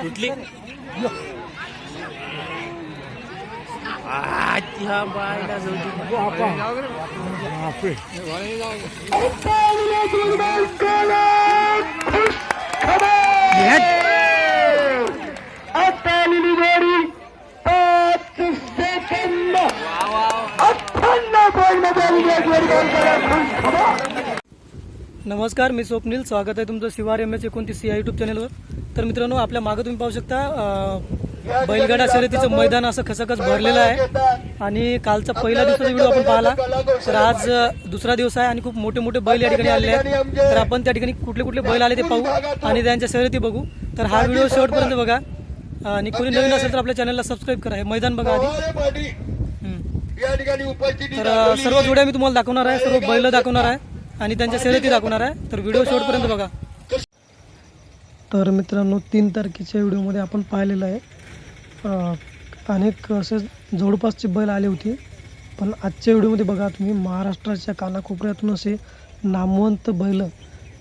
कुठली ह्या बायला आलेली जोडी पाच सेकंद अठ्ठ्याण्णव पॉईंटमध्ये आलेली आहे जोडी बॉल नमस्कार मी स्वप्नील. स्वागत आहे तुमचं शिवार एम एच एकोणतीस या युट्यूब चॅनलवर तर मित्रांनो आपल्या मागं तुम्ही पाहू शकता बैलगाडा शर्यतीचं मैदान असं खसखस भरलेलं आहे. आणि कालचा पहिला दिवसाचा व्हिडिओ आपण पाहिला. तर आज दुसरा दिवस आहे आणि खूप मोठे मोठे बैल या ठिकाणी आलेले आहेत. तर आपण त्या ठिकाणी कुठले कुठले बैल आले ते पाहू आणि त्यांच्या शर्यती बघू. तर हा व्हिडिओ शेवटपर्यंत बघा. आणि कोणी नवीन असेल तर आपल्या चॅनलला सबस्क्राईब करा. हे मैदान बघा आधी. या ठिकाणी तर सर्व जोड्या मी तुम्हाला दाखवणार आहे. सर्व बैल दाखवणार आहे. आणि त्यांच्या शर्यती दाखवणार आहे. तर व्हिडिओ शेवटपर्यंत बघा. तर मित्रांनो तीन तारखेच्या व्हिडिओमध्ये आपण पाहिलेलं आहे. अनेक असे जवळपासचे बैल आले होते. पण आजच्या व्हिडिओमध्ये बघा तुम्ही महाराष्ट्राच्या कानाकोपऱ्यातून असे नामवंत बैल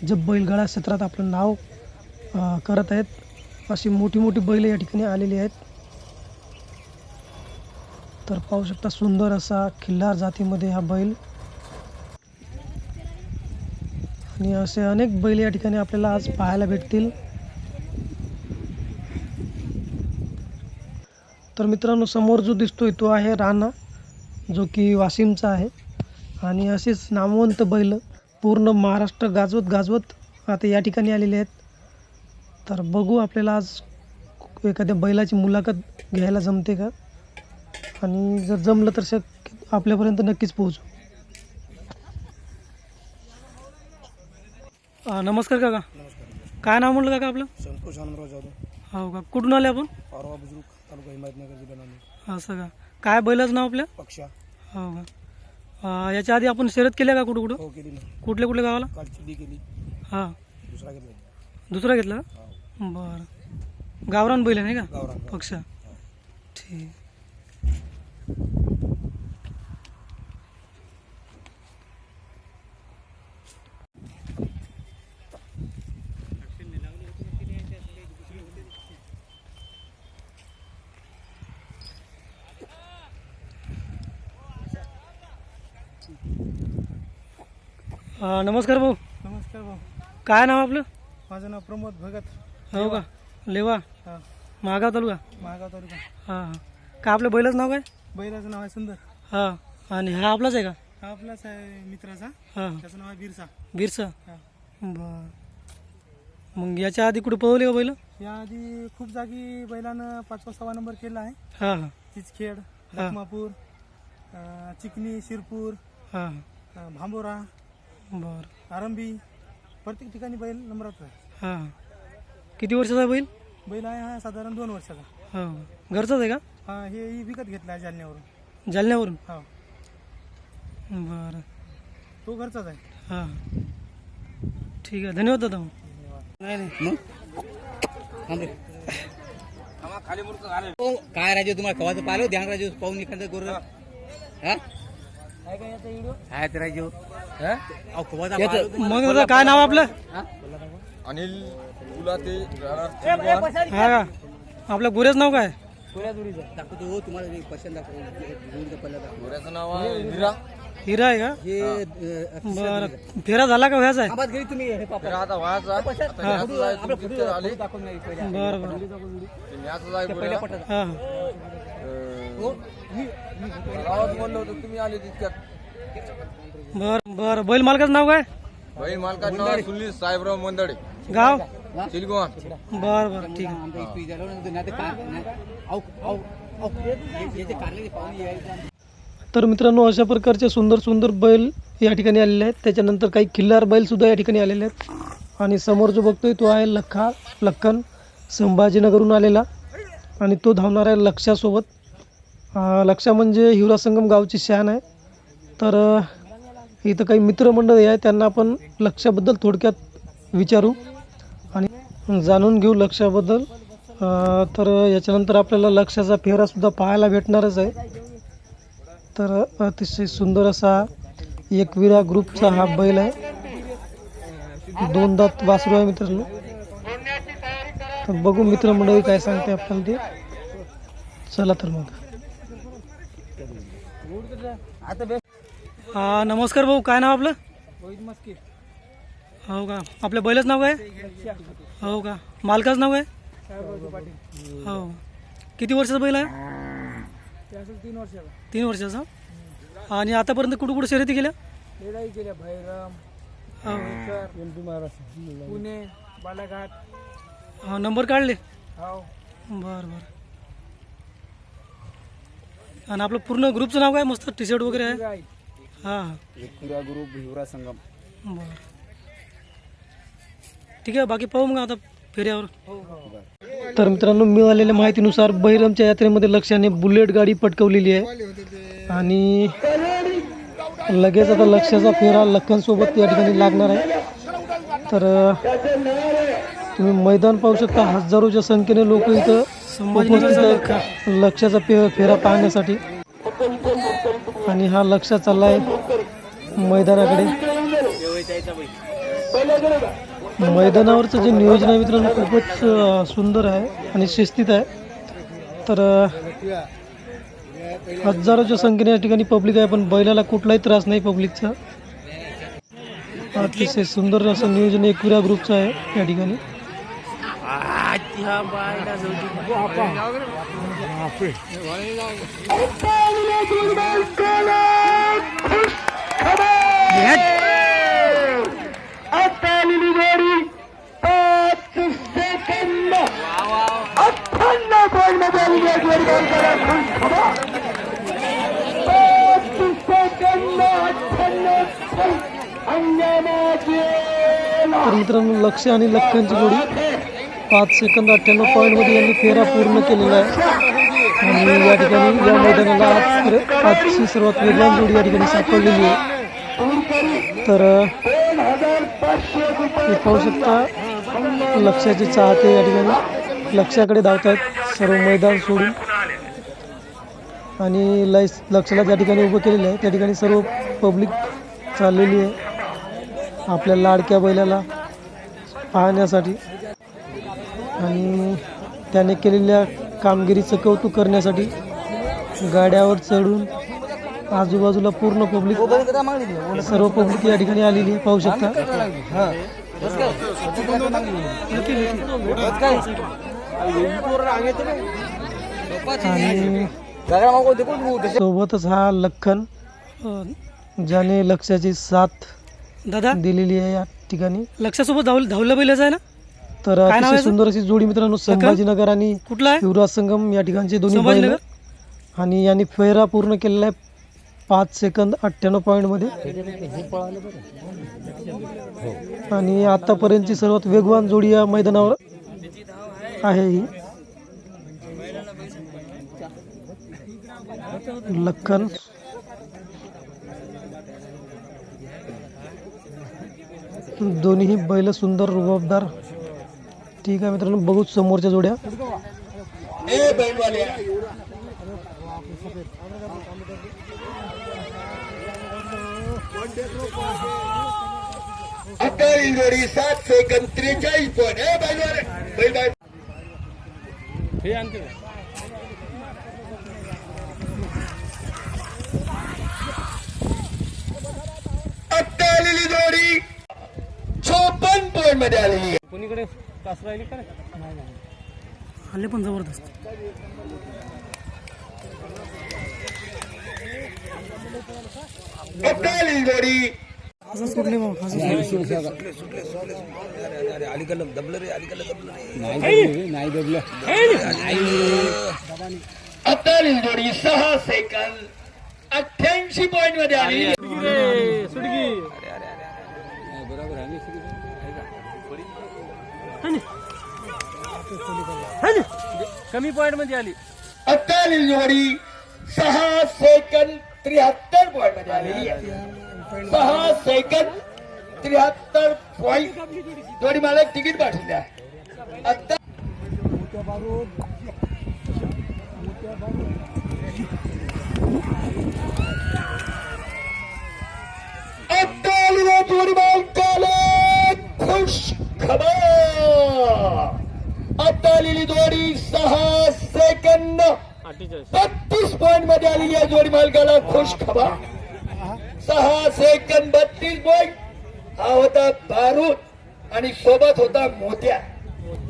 जे बैलगाडा क्षेत्रात आपलं नाव करत आहेत अशी मोठी मोठी बैल या ठिकाणी आलेली आहेत. तर पाहू शकता सुंदर असा खिल्लार जातीमध्ये हा बैल आणि असे अनेक बैल या ठिकाणी आपल्याला आज पाहायला भेटतील. तर मित्रांनो समोर जो दिसतोय तो आहे राणा जो की वाशिमचा आहे. आणि असेच नामवंत बैल पूर्ण महाराष्ट्र गाजवत गाजवत आता या ठिकाणी आलेले आहेत. तर बघू आपल्याला आज एखाद्या बैलाची मुलाखत घ्यायला जमते का? आणि जर जमलं तर शक्य आपल्यापर्यंत नक्कीच पोहोचू. अं, नमस्कार काका. काय नाव म्हटलं काका आपलं? संतोष हनुमराव जाधव. हो का? कुठून आले आपण? पारवा बुजुर्ग तालुका हिमायतनगर जिल्हा नांदेड. असं का? काय बैलाचं नाव आपल्या पक्षा. हो का? अं, याच्या आधी आपण शर्यत केल्या का कुठं कुठं? हो केली ना. कुठल्या कुठल्या गावाला? काल चिल्ली केली. हां. दुसरा घेतला. दुसरा घेतला का? बरं. गावरान बैल आहे नाही का? गावरान पक्ष. ठीक. अं, नमस्कार भाऊ. नमस्कार भाऊ. काय नाव आपलं? माझं नाव प्रमोद भगत. हो का? लेवा. हा. महागाव तालुका? महागाव तालुका. हां हां. काय आपल्या बैलाचं नाव काय? बैलाचं नाव आहे सुंदर. हां. आणि हा आपलाच आहे का? हा आपलाच आहे मित्राचा. हां. त्याचं नाव आहे बिरसा. बिरसा? हा. बर. मग याच्या आधी कुठे पळवली का बैल? याआधी खूप जागी बैलानं पाचवा सहा नंबर केला आहे. हां हां. चिचखेड लखमापूर अं, चिकनी शिरपूर हां. अं, भांबोरा बर. आरंभी प्रत्येक ठिकाणी बैल नंबरात आहे. हां. किती वर्षाचा बैल? बैल आहे हा साधारण दोन वर्षाचा. हां. घरचाच आहे का? हा हे विकत घेतला आहे जालन्यावरून. जालन्यावरून? हा. बरं. तो घरचाच आहे. हां. ठीक आहे. धन्यवाद दादा मग. नाही नाही. काय राजू तुम्हाला कवाचं पाहिलं? ध्यान राजू पाहून एखादं करू काय मग दादा काय नाव आपलं? अनिल गुलाते हा का? आपल्या गोऱ्याच नाव काय? दाखवतो हो, तुम्हाला एक पसंत दाखवतो. जोडीचा पल्ला दाखवतो. गोऱ्याचं नाव आहे विरा हिरा आहे का? हे बरं. फेरा झाला का व्हायचा आहे आवाज घरी तुम्ही हे पापा. विरा आता व्हायचा. आता आपलं आली. दाखवून नाही पहिल्या. बरं बरं. पहिल्या गोऱ्या. हां हो, गावात म्हणलं होतं तुम्ही आले तितक्यात. बरं बरं. बैल मालकाचं नाव काय? बहीण मालकाचं नाव सुनील साहेबराव मंदडे गाव? चिलगोवा. बरं बरं. ठीक. आहे तर मित्रांनो अशा प्रकारचे सुंदर सुंदर बैल या ठिकाणी आलेले आहेत. त्याच्यानंतर काही खिल्लार बैल सुद्धा या ठिकाणी आलेले आहेत. आणि समोर जो बघतोय तो आहे लखा लखन संभाजीनगरहून आलेला. आणि तो धावणार आहे लक्षासोबत. लक्षा म्हणजे हिवरा संगम गावची शान आहे. तर इथं काही मित्रमंडळी आहे त्यांना आपण लक्षाबद्दल थोडक्यात विचारू आणि जाणून घेऊ लक्षाबद्दल. तर याच्यानंतर आपल्याला लक्षाचा फेरासुद्धा पाहायला भेटणारच आहे. तर अतिशय सुंदर असा एकविरा ग्रुपचा हा बैल आहे. दोन दात वासरू आहे मित्रांनो. तर बघू मित्रमंडळी काय सांगते आपल्याला ते. चला तर मग. हा नमस्कार भाऊ काय नाव आपलं? हो का. आपल्या बैलाच नाव काय? हो का. मालकाचं नाव काय? हो. किती वर्षाचा बैल आहे? तीन वर्षाचा. आणि आतापर्यंत कुठं कुठं शर्यती केल्या? भैरम हो. पुणे बालाघाट. हो नंबर काढले? हो. बरं बरं. आणि आपलं पूर्ण ग्रुपचं नाव काय? मस्त टी शर्ट वगैरे आहे. हां. ग्रुप भिवरा संगम. बरं. ठीक आहे बाकी पाहू मग आता फेऱ्यावर. तर मित्रांनो मिळालेल्या माहितीनुसार बहिरमच्या यात्रेमध्ये लक्षाने बुलेट गाडी पटकवलेली आहे. आणि लगेच आता लक्षाचा फेरा लखनसोबत या ठिकाणी लागणार आहे. तर तुम्ही मैदान पाहू शकता. हजारोच्या संख्येने लोक इथं उपस्थित आहेत. लक्षाचा पे फेरा पाहण्यासाठी. आणि हा लक्ष चाललाय मैदानाकडे. मैदानावरचं जे नियोजन आहे मित्रांनो खूपच सुंदर आहे आणि शिस्तीत आहे. तर हजारोच्या संख्येने या ठिकाणी पब्लिक आहे पण बैलाला कुठलाही त्रास नाही पब्लिकचा. अतिशय सुंदर असं नियोजन एकविरा ग्रुपचं आहे या ठिकाणी. तर मित्रांनो लक्ष आणि लक्कांची जोडी. पाच सेकंद अठ्ठ्याण्णव पॉईंटमध्ये यांनी फेरा पूर्ण केलेला आहे. आणि या ठिकाणी या मैदानाला आज आजची सर्वात वेगवान जोडी या ठिकाणी सापडलेली आहे. तर हे पाहू शकता लक्षाचे चाहते या ठिकाणी. लक्षाकडे धावत आहेत सर्व मैदान सोडून. आणि लस लक्षाला ज्या ठिकाणी उभं केलेलं आहे. त्या ठिकाणी सर्व पब्लिक चाललेली आहे. आपल्या लाडक्या बैलाला पाहण्यासाठी. आणि त्याने केलेल्या कामगिरीचं कौतुक करण्यासाठी गाड्यावर चढून आजूबाजूला पूर्ण पब्लिक सर्व पब्लिक या ठिकाणी आलेली आहे. पाहू शकता. आणि सोबतच हा लखन ज्याने लक्षाची साथ दादा दिलेली आहे या ठिकाणी. लक्षासोबत धाव धावलं बैलाच आहे ना? तर अतिशय सुंदर अशी जोडी मित्रांनो संभाजीनगर आणि कुठला आहे? युवराज संगम या ठिकाणचे दोन्ही बैल. आहेत. आणि यांनी फेरा पूर्ण केलेला आहे पाच सेकंद अठ्ठ्याण्णव पॉईंटमध्ये आणि आतापर्यंतची सर्वात वेगवान जोडी या मैदानावर आहे ही. लखन. दोन्ही बैल सुंदर रुबाबदार. ठीक आहे मित्रांनो बघू समोरच्या जोड्या. सात सेकंद त्रेचाळीस पॉईंट आलेली जोडी. चोपन्न पॉईंटमध्ये आलेली आहे. हल्ले पण जबरदस्त. असंच कुठले मग? असंच नाही दबलं आता आलेली जोडी सहा सेकंद. अठ्ठ्याऐंशी पॉईंटमध्ये आली. बरोबर कमी पॉइंटमध्ये आली. आता जोडी सहा सेकंद त्र्याहत्तर पॉइंटमध्ये आलेली आहे सहा सेकंद त्र्याहत्तर पॉईंट जोडी मला एक तिकीट पाठवून आहे आता आता जोडी मालकाला खबा आता आलेली जोडी सहा सेकंद बत्तीस पॉइंटमध्ये आलेली आहे जोडी मालकाला खुश खबा सहा सेकंद बत्तीस पॉइंट हा होता बारूद आणि सोबत होता मोत्या.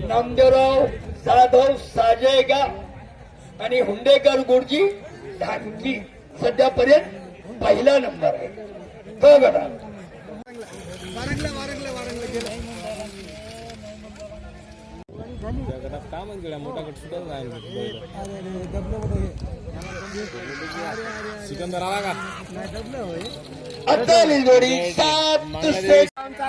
नामदेवराव जाधव साजेगा आणि हुंडेकर गुरुजी ढांकी सध्यापर्यंत पहिला नंबर आहे. हो तो गटा सिकंदर आला का आता आली जोडी सात सेकंद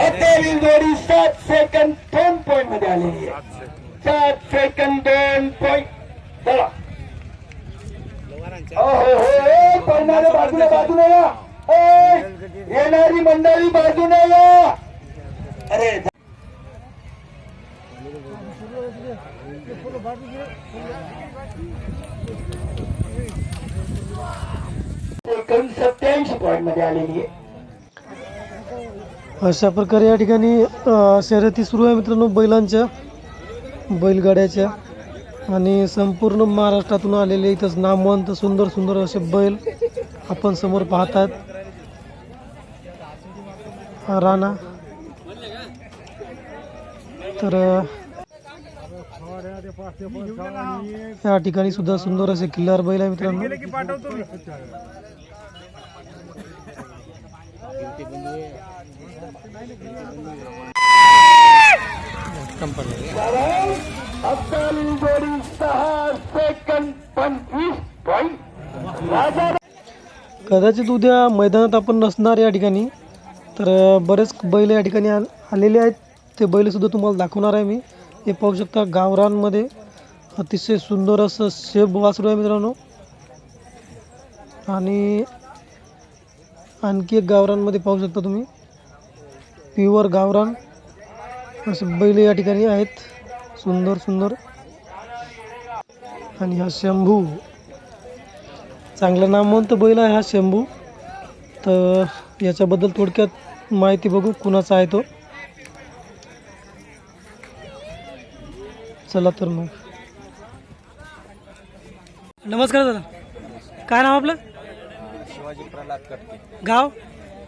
अतेली जोडी सात सेकंद दोन पॉइंटमध्ये आलेली आहे सात सेकंद दोन पॉइंट चला. हो हो हो पडणारे बाजूला बाजूला या. येणारी मंडळी बाजूला या. अरे सेकंद सत्याऐंशी पॉइंटमध्ये आलेली आहे. अशा प्रकारे या ठिकाणी शर्यती सुरू आहे मित्रांनो बैलांच्या. बैलगाड्याच्या आणि संपूर्ण महाराष्ट्रातून आलेले इथंच नामवंत सुंदर सुंदर असे बैल आपण समोर पाहतात. राणा. तर या ठिकाणी सुद्धा सुंदर असे किल्लार बैल आहे मित्रांनो. जोडी सहा सेकंद पंचवीस कदाचित उद्या मैदानात आपण नसणार या ठिकाणी तर बरेच बैल या ठिकाणी आ आलेले आहेत. ते बैलसुद्धा तुम्हाला दाखवणार आहे मी. हे पाहू शकता गावरांमध्ये अतिशय सुंदर असं शेप वासरू आहे मित्रांनो. आणि आणखी एक गावरांमध्ये पाहू शकता तुम्ही. प्युअर गावरान. असे बैल या ठिकाणी आहेत. सुंदर सुंदर. आणि हा शंभू. चांगलं नामवंत बैल आहे हा शंभू. तर याच्याबद्दल थोडक्यात माहिती बघू कुणाचा आहे तो. चला तर मग. नमस्कार दादा. काय नाव आपलं? शिवाजी प्रल्हाद कटके. गाव?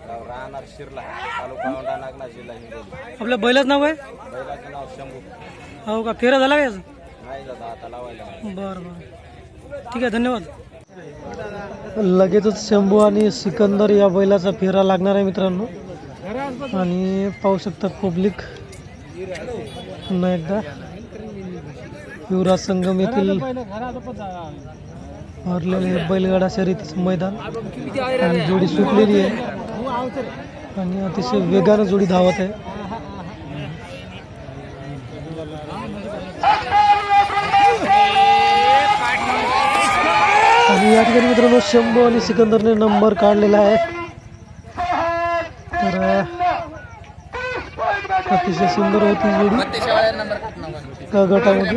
गाव राहणार शिरला तालुका औंढा नागनाथ जिल्हा हिंगोली. आपल्या बैलाचं नाव काय? बैलाचं नाव शंभू. हो का? फेरा झाला का याचा? नाही आता लावायला. बरं बरं. ठीक आहे धन्यवाद. लगेचच शंभू आणि सिकंदर या बैलाचा फेरा लागणार आहे मित्रांनो. आणि पाहू शकतात पब्लिक. पुन्हा एकदा. युवराज संगम येथील भरलेले बैलगाडा शर्यतीचं मैदान. आणि जोडी सुटलेली आहे. आणि अतिशय वेगानं जोडी धावत आहे. आणि या ठिकाणी मित्रांनो शंभू आणि सिकंदरने नंबर काढलेला आहे. तर अतिशय सुंदर होती जोडी. क गटामध्ये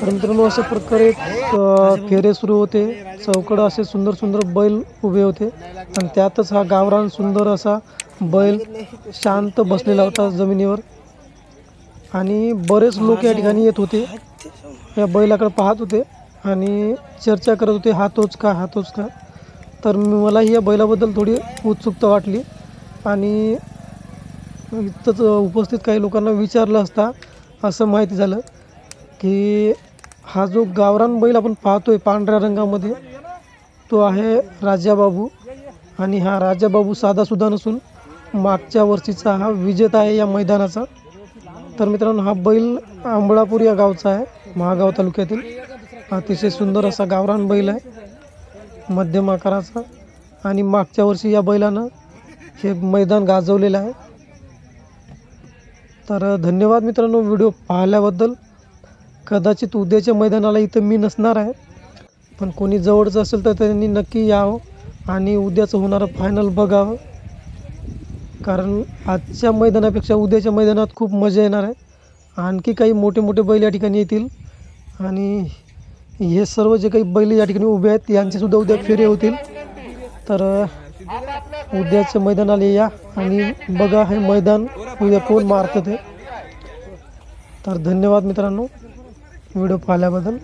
तर मित्रांनो अशा प्रकारे फेरे सुरू होते. चौकड असे सुंदर सुंदर बैल उभे होते. आणि त्यातच हा गावरान सुंदर असा बैल शांत बसलेला होता जमिनीवर. आणि बरेच लोक या ठिकाणी येत होते. या बैलाकडे पाहत होते आणि चर्चा करत होते हा तोच का? हा तोच का? तर मलाही या बैलाबद्दल थोडी उत्सुकता वाटली. आणि इथंच उपस्थित काही लोकांना विचारलं असता असं माहिती झालं की हा जो गावरान बैल आपण पाहतोय पांढऱ्या रंगामध्ये तो आहे राजाबाबू. आणि हा राजाबाबू साधासुद्धा नसून मागच्या वर्षीचा हा विजेता आहे या मैदानाचा. तर मित्रांनो हा बैल आंबळापूर या गावचा आहे महागाव तालुक्यातील. अतिशय सुंदर असा गावरान बैल आहे मध्यम आकाराचा. आणि मागच्या वर्षी या बैलानं हे मैदान गाजवलेलं आहे. तर धन्यवाद मित्रांनो व्हिडिओ पाहिल्याबद्दल. कदाचित उद्याच्या मैदानाला इथं मी नसणार आहे पण कोणी जवळचं असेल तर त्यांनी नक्की यावं आणि उद्याचं होणारं फायनल बघावं. कारण आजच्या मैदानापेक्षा उद्याच्या मैदानात खूप मजा येणार आहे. आणखी काही मोठे मोठे बैल या ठिकाणी येतील. आणि हे सर्व जे काही बैल या ठिकाणी उभे आहेत यांचेसुद्धा उद्या फेरे होतील. तर उद्याच्या मैदानाला या आणि बघा हे मैदान उद्या कोण मारतं ते. तर धन्यवाद मित्रांनो व्हिडिओ पाहिल्याबद्दल.